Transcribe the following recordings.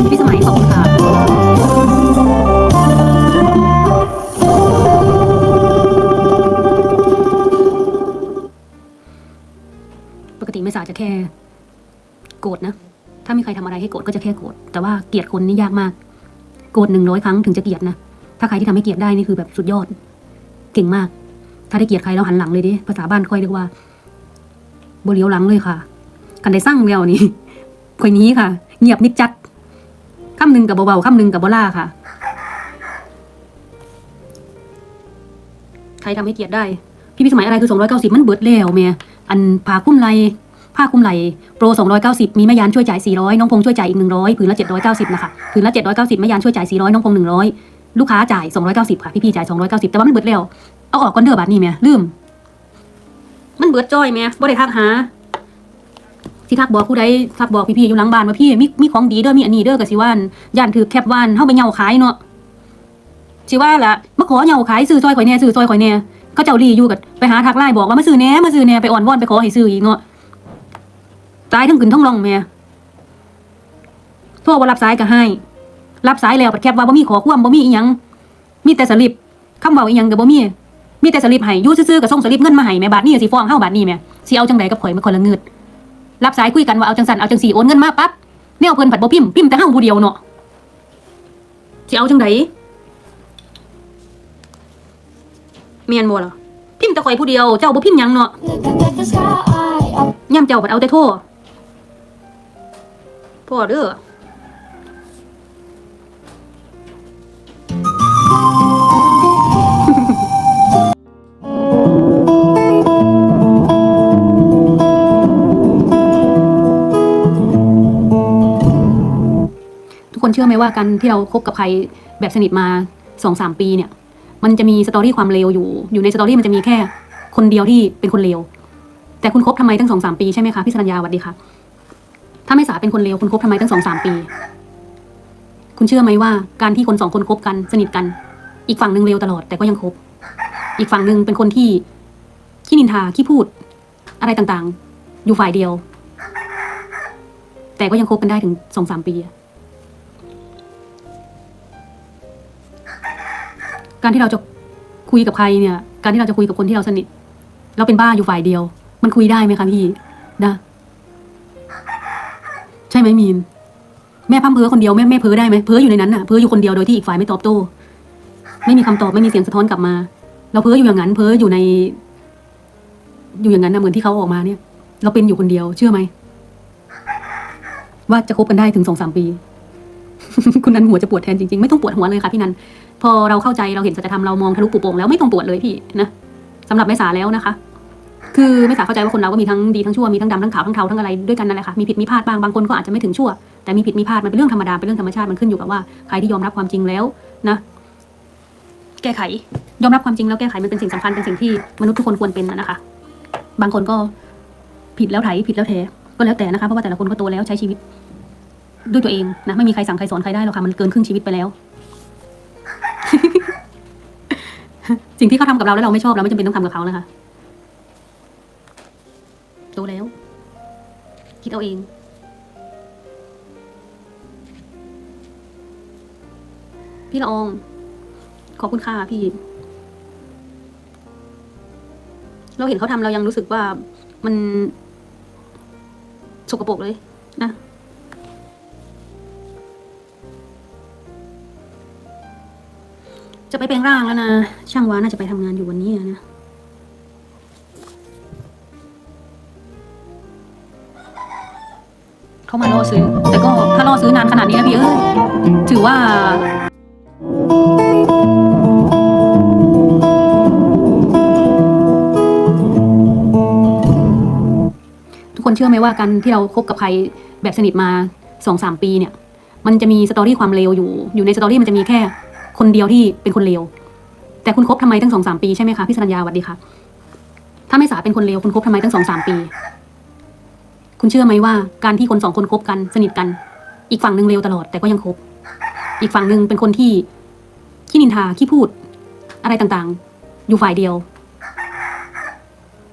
คุณพี่สมัยขอบคุณค่ะปกติไม่สาจะแค่ โกรธนะ ถ้ามีใครทำอะไรให้โกรธก็จะแค่โกรธแต่ว่าเกลียดคนนี่ยากมาก โกรธหนึ่งร้อยครั้งถึงจะเกลียดนะถ้าใครที่ทำให้เกลียดได้นี่คือแบบสุดยอด เก่งมาก ถ้าได้เกลียดใครแล้วหันหลังเลยดิภาษาบ้านค่อยเรียกว่าบเลียวหลังเลยค่ะ กันได้สร้างแล้วนี่ค่อยนี้ค่ะ เงียบนิดจัด คำหนึ่งกับเบาๆคำหนึ่งกับเบล่าค่ะ ใครทำให้เกียดได้ พี่พี่สมัยอะไรคือสองร้อยเก้าสิบมันเบิดแล้วเมียอันผ้าคุ้มไหลผ้าคุ้มไหลโปรสองร้อยเก้าสิบมีแม่ยานช่วยจ่ายสี่ร้อยน้องพงช่วยจ่ายอีกหนึ่งร้อยผืนละเจ็ดร้อยเก้าสิบนะคะผืนละเจ็ดร้อยเก้าสิบแม่ยานช่วยจ่ายสี่ร้อยน้องพงษ์หนึ่งร้อยลูกค้าจ่ายสองร้อยเก้าสิบค่ะ พี่พี่จ่ายสองร้อยเก้าสิบแต่ว่ามันเบิดแล้ว เอาออกก่อนเด้อบาทนี่เมียลืม มันเบิดจ้อยเมียบ่ได้ทักหา ที่ทักบอกผู้ใดทักบอกพี่ๆอยู่หลังบ้านว่าพี่มีมีของดีเด้อมีอันนี้เด้อกับสิว่านย่านถือแคปวานเฮาไปเหยาขายเนาะสิว่าล่ะมาขอเหยาขายซื้อซอยข่อยแน่ซื้อซอยข่อยแน่เขาเจ้าลีอยู่กับไปหาทักไล่บอกว่ามาซื้อแหน่มาซื้อแหน่ไปอ่อนวอนไปขอให้ซื้ออีกเนาะตายทั้งขึ้นทั้งลงแม่โทรว่ารับสายก็ให้ รับสายแล้วปัดแคปว่าบ่มีขอความบ่มีอีหยังมีแต่สลิปคำเว้าอีหยังก็บ่มีมีแต่สลิปให้ยู่ซื่อๆก็ส่งสลิปเงินมาให้แม่บาทนี้สิฟ้องเฮาบาทนี้แม่สิเอาจังไดกับข่อยมันคนละเงืด รับสายคุยกันว่าเอาจังสันเอาจังสี่โอนเงินมาปั๊บแนวเพิ่นผัดบ่พิมพ์พิมพ์แต่เฮาผู้เดียวเนาะสิเอาจังไดเมียนบ่ล่ะพิมพ์แต่ข่อยผู้เดียวเจ้าบ่พิมพ์หยังเนาะย่ำเจ้าบัดเอาแต่โทษพ่อเด้อ ชื่อไหมว่าการที่เราคบกับใครแบบสนิทมาสองสามปีเนี่ย มันจะมีสตอรี่ความเลวอยู่ อยู่ในสตอรี่มันจะมีแค่คนเดียวที่เป็นคนเลวแต่คุณคบทำไมตั้งสองสามปีใช่ไหมคะพี่สัญญาสวัสดีค่ะ ถ้าไม่สาเป็นคนเลวคุณคบทำไมตั้งสองสามปี คุณเชื่อไหมว่าการที่คนสองคนคบกันสนิทกัน อีกฝั่งหนึ่งเลวตลอดแต่ก็ยังคบ อีกฝั่งหนึ่งเป็นคนที่ขี้นินทาขี้พูด อะไรต่างๆ อยู่ฝ่ายเดียว แต่ก็ยังคบกันได้ถึงสองสามปีอะ การที่เราจะคุยกับใครเนี่ย การที่เราจะคุยกับคนที่เราสนิท เราเป็นบ้าอยู่ฝ่ายเดียว มันคุยได้ไหมคะพี่นะใช่ไหมมีน แม่พั่มเพอคนเดียวแม่แม่เพ้อได้ไหมเพ้ออยู่ในนั้นน่ะเพ้ออยู่คนเดียวโดยที่อีกฝ่ายไม่ตอบโต้ไม่มีคำตอบไม่มีเสียงสะท้อนกลับมา เราเพ้ออยู่อย่างนั้น เพ้ออยู่ใน อยู่อย่างนั้นนะเหมือนที่เขาออกมาเนี่ย เราเป็นอยู่คนเดียว เชื่อไหมว่าจะคบกันได้ถึงสองสามปี คุณนันหัวจะปวดแทนจริงๆ ไม่ต้องปวดหัวเลยค่ะพี่นัน พอเราเข้าใจเราเห็นสัจธรรมเรามองทะลุปุโป่งแล้วไม่ต้องปวดเลยพี่นะสำหรับแม่สาแล้วนะคะ คือแม่สาเข้าใจว่าคนเราก็มีทั้งดีทั้งชั่วมีทั้งดำทั้งขาวทั้งเทาทั้งอะไรด้วยกันนั่นแหละค่ะมีผิดมีพลาดบ้างบางคนก็อาจจะไม่ถึงชั่ว แต่มีผิดมีพลาดมันเป็นเรื่องธรรมดาเป็นเรื่องธรรมชาติมันขึ้นอยู่กับว่าใครที่ยอมรับความจริงแล้วนะแก้ไข ยอมรับความจริงแล้วแก้ไขมันเป็นสิ่งสำคัญเป็นสิ่งที่มนุษย์ทุกคนควรเป็นนะนะคะ บางคนก็ผิดแล้วไถผิดแล้วแท้ก็แล้วแต่นะคะเพราะว่าแต่ละคนก็โตแล้วใช้ชีวิตด้วยตัวเองนะไม่มีใครสั่งใครสอนใครได้หรอกค่ะมันเกินครึ่งชีวิตไปแล้ว สิ่งที่เขาทำกับเราแล้วเราไม่ชอบเราไม่จำเป็นต้องทำกับเขานะคะโตแล้ว คิดเอาเอง พี่ละอง ขอบคุณค่ะพี่ เราเห็นเขาทำเรายังรู้สึกว่ามันสกปรกเลย นะ จะไปแปลงร่างแล้วนะ ช่างวาน่าจะไปทำงานอยู่วันนี้นะ เขามาล่อซื้อ แต่ก็ถ้าล่อซื้อนานขนาดนี้นะพี่เอ้ยถือว่าทุกคนเชื่อไหมว่าการที่เราคบกับใครแบบสนิทมาสองสามปีเนี่ย มันจะมีสตอรี่ความเลวอยู่ อยู่ในสตอรี่มันจะมีแค่ คนเดียวที่เป็นคนเลวแต่คุณคบทำไมตั้งสองสามปีใช่ไหมคะพี่สัญญาสวัสดีค่ะถ้าไม่สาเป็นคนเลวคุณคบทำไมตั้งสองสามปี คุณเชื่อไหมว่าการที่คนสองคนคบกันสนิทกัน อีกฝั่งหนึ่งเลวตลอดแต่ก็ยังคบ อีกฝั่งหนึ่งเป็นคนที่ขี้นินทาขี้พูด อะไรต่างๆ อยู่ฝ่ายเดียว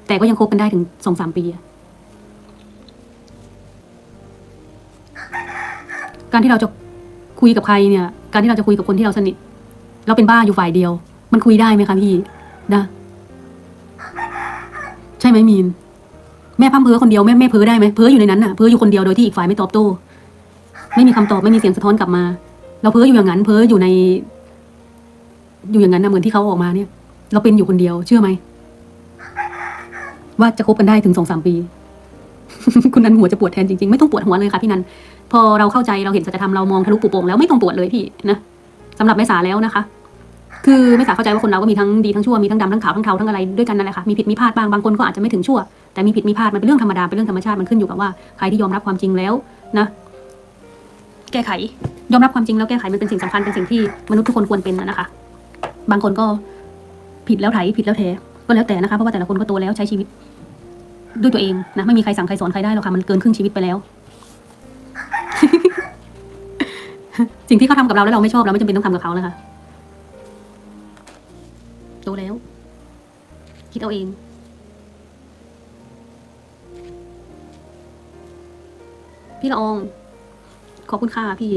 แต่ก็ยังคบกันได้ถึงสองสามปีการที่เราจะคุยกับใครเนี่ย การที่เราจะคุยกับคนที่เราสนิท เราเป็นบ้าอยู่ฝ่ายเดียว มันคุยได้ไหมคะพี่นะใช่ไหมมีน แม่พัมเพอคนเดียวแม่แม่เพ้อได้ไหมเพ้ออยู่ในนั้นน่ะเพ้ออยู่คนเดียวโดยที่อีกฝ่ายไม่ตอบโต้ไม่มีคำตอบไม่มีเสียงสะท้อนกลับมา เราเพ้ออยู่อย่างนั้น เพ้ออยู่ใน อยู่อย่างนั้นนะเหมือนที่เขาออกมาเนี่ย เราเป็นอยู่คนเดียว เชื่อไหมว่าจะคบกันได้ถึงสองสามปี คุณนันหัวจะปวดแทนจริงๆ ไม่ต้องปวดหัวเลยค่ะพี่นัน พอเราเข้าใจเราเห็นสัจธรรมเรามองทะลุปุโปร่งแล้วไม่ต้องปวดเลยพี่นะสำหรับแม่สาแล้วนะคะ คือแม่สาเข้าใจว่าคนเราก็มีทั้งดีทั้งชั่วมีทั้งดำทั้งขาวทั้งเทาทั้งอะไรด้วยกันนั่นแหละค่ะมีผิดมีพลาดบ้างบางคนก็อาจจะไม่ถึงชั่ว แต่มีผิดมีพลาดมันเป็นเรื่องธรรมดาเป็นเรื่องธรรมชาติมันขึ้นอยู่กับว่าใครที่ยอมรับความจริงแล้วนะแก้ไขยอมรับความจริงแล้วแก้ไขมันเป็นสิ่งสำคัญเป็นสิ่งที่มนุษย์ทุกคนควรเป็นนะคะ บางคนก็ผิดแล้วไถผิดแล้วแท้ก็แล้วแต่นะคะเพราะว่าแต่ละคนก็โตแล้วใช้ชีวิต ด้วยตัวเองนะไม่มีใครสั่งใครสอนใครได้หรอกค่ะมันเกินครึ่งชีวิตไปแล้ว สิ่งที่เขาทำกับเราแล้วเราไม่ชอบเราไม่จำเป็นต้องทำกับเขานะคะ คิดเอาเอง พี่ละออง ขอบคุณค่ะพี่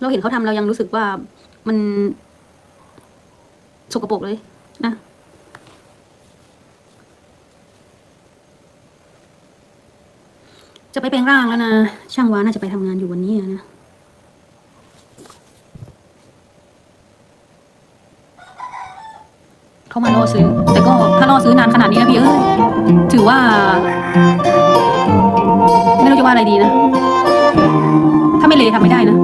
เราเห็นเขาทำเรายังรู้สึกว่ามันสกปรกเลยนะจะไปแปลงร่างแล้วนะ ช่างวาน่าจะไปทำงานอยู่วันนี้นะ เขามาล่อซื้อ แต่ก็ถ้าล่อซื้อนานขนาดนี้นะพี่เอ้ยถือว่า ไม่รู้จะว่าอะไรดีนะ ถ้าไม่เลยทำไม่ได้นะ